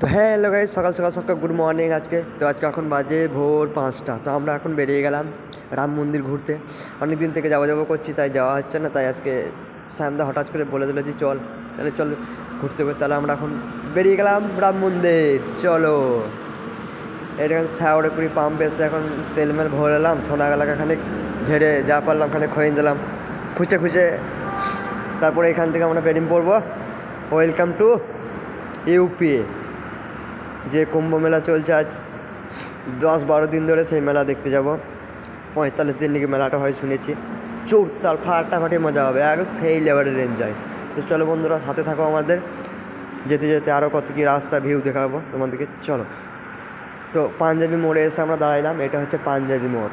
তো হ্যাঁ hello guys সকাল সকাল সকাল গুড মর্নিং আজকে। তো আজকে এখন বাজে ভোর পাঁচটা, তো আমরা এখন বেরিয়ে গেলাম রাম মন্দির ঘুরতে। অনেক দিন থেকে যাওয়া যাব করছি, তাই যাওয়া হচ্ছে না, তাই আজকে শ্যামদা হঠাৎ করে বলে দিল যে চল, তাহলে চল ঘুরতে ঘুরতে, তাহলে আমরা এখন বেরিয়ে গেলাম রাম মন্দির, চলো। এরকম শ্যাওড়ে কুড়ি পাম্প এসে এখন তেল মেল ভরে এলাম, সোনা গালাকা খানিক ঝেড়ে যা পারলাম খানিক খয়ে দিলাম খুঁজে খুঁজে তারপরে এখান থেকে আমরা বেরিয়ে পড়ব। ওয়েলকাম টু ইউপি যে কুম্ভ মেলা চলছে আজ, দশ বারো দিন ধরে সেই মেলা দেখতে যাব। পঁয়তাল্লিশ দিন নাকি মেলাটা হয় শুনেছি। চোরতাল, ফাটাফাটি মজা হবে, আর সেই লেভেলের এনজয় তো চলো বন্ধুরা, সাথে থাকো আমাদের। যেতে যেতে আরও কত কী রাস্তা ভিউ দেখাবো তোমাদেরকে। চলো। তো পাঞ্জাবি মোড়ে এসে আমরা দাঁড়াইলাম, এটা হচ্ছে পাঞ্জাবি মোড়।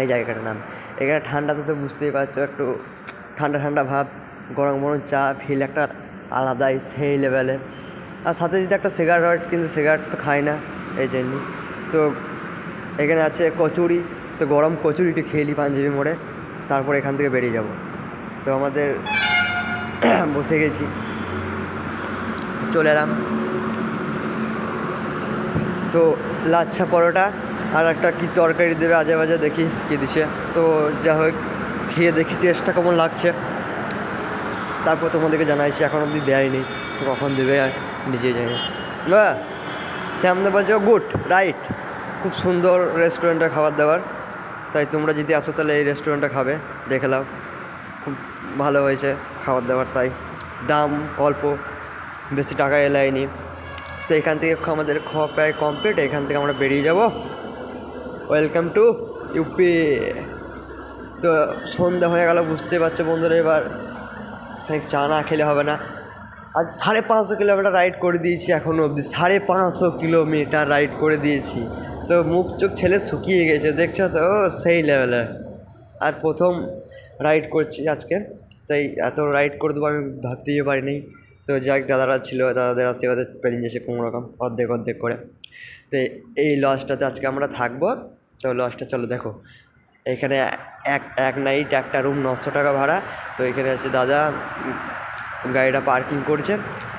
এই জায়গাটার নাম। এখানে ঠান্ডাতে তো বুঝতেই পারছ, একটু ঠান্ডা ঠান্ডা ভাব, গরম গরম চা ফিল একটা আলাদাই সেই লেভেলের আর সাথে যদি একটা সিগারেট কিন্তু সিগারেট তো খাই না, এই জন্যই তো এখানে আছে কচুরি, তো গরম কচুরিটি খেয়ে নিই পাঞ্জাবি মোড়ে, তারপর এখান থেকে বেরিয়ে যাব। তো আমাদের বসে গেছি। চলে এলাম। তো লাচ্ছা পরোটা আর একটা কি তরকারি দেবে আজে বাজে দেখি কী দিছে। তো যা হোক, খেয়ে দেখি টেস্টটা কেমন লাগছে। তারপর তোমাদেরকে জানাইছি, এখন অবধি দেয়নি। তো কখন দেবে নিজে জানি না শ্যামদা বলছে গুড, রাইট। খুব সুন্দর রেস্টুরেন্টের খাবার দাবার। তাই তোমরা যদি আসো তাহলে এই রেস্টুরেন্টটা খাবে, দেখে নাও। খুব ভালো হয়েছে খাবার দাবার, তাই। দাম অল্প, বেশি টাকা এলাইনি। তো এখান থেকে আমাদের খাওয়া প্রায় কমপ্লিট এখান থেকে আমরা বেরিয়ে যাব। ওয়েলকাম টু ইউপি তো সন্ধ্যা হয়ে গেল বুঝতে পারছ বন্ধুরা এবার। চা না খেলে হবে না। আজ সাড়ে পাঁচশো কিলোমিটার রাইড করে দিয়েছি এখনও অবধি। সাড়ে পাঁচশো কিলোমিটার রাইড করে দিয়েছি। তো মুখ চোখ ছেলে শুকিয়ে গেছে, দেখছ তো? ও, সেই লেভেলে আর প্রথম রাইড করছি আজকে, তাই এত রাইড করে দেবো আমি ভাবতেই পারিনি। তো যাক, দাদারা ছিল, দাদাদের আশীর্বাদে পেরিয়ে গেছে কোনো রকম, অর্ধেক অর্ধেক করে। তো এই লজটাতে আজকে আমরা থাকব। তো লজটা চলো দেখো। এখানে এক এক নাইট একটা রুম নশো টাকা ভাড়া। তো এখানে আছে দাদা গাড়িটা পার্কিং করছে।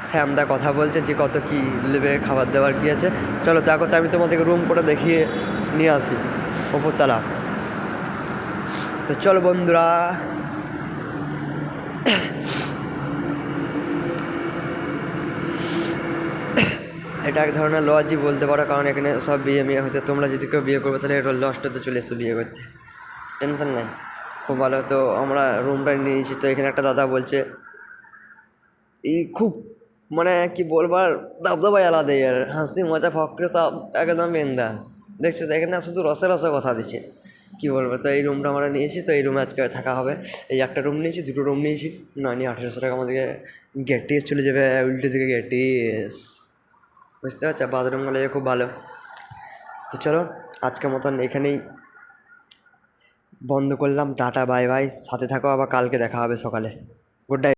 শ্যামদা কথা বলছে যে, কত কী নেবে, খাবার দাবার কী আছে? চলো দেখো তো, আমি তোমাদেরকে রুম করে দেখিয়ে নিয়ে আসি, ওপরতলা। তো চলো বন্ধুরা। এটা এক ধরনের লজই বলতে পারো, কারণ এখানে সব বিয়ে মেয়ে হচ্ছে। তোমরা যদি কেউ বিয়ে করবে, তাহলে এটা লজটাতে চলে এসো বিয়ে করতে। টেনশন নাই। খুব ভালো। তো আমরা রুমটা নিয়ে নিয়েছি। তো এখানে একটা দাদা বলছে এই খুব মানে কি বলবার দাবদাবাই আলাদাই আর। হাসি, মজা, ফকরে সব একদম বেন্দাস। দেখছ তো, এখানে শুধু রসে রসে কথা দিচ্ছে। কী বলব, তো এই রুমটা আমরা নিয়েছি, তো এই রুমে আজকে থাকা হবে। এই একটা রুম নিয়েছি, দুটো রুম নিয়েছি। নয় নিয়ে আঠেরোশো টাকা আমাদেরকে গেটিস চলে যাবে, উল্টে দিকে গেটিস বুঝতে পারছ? বাথরুমগুলো খুব ভালো। তো চলো, আজকের মতন এখানেই বন্ধ করলাম। Tata, bye bye. সাথে থাকো, আবার কালকে দেখা হবে সকালে। Good night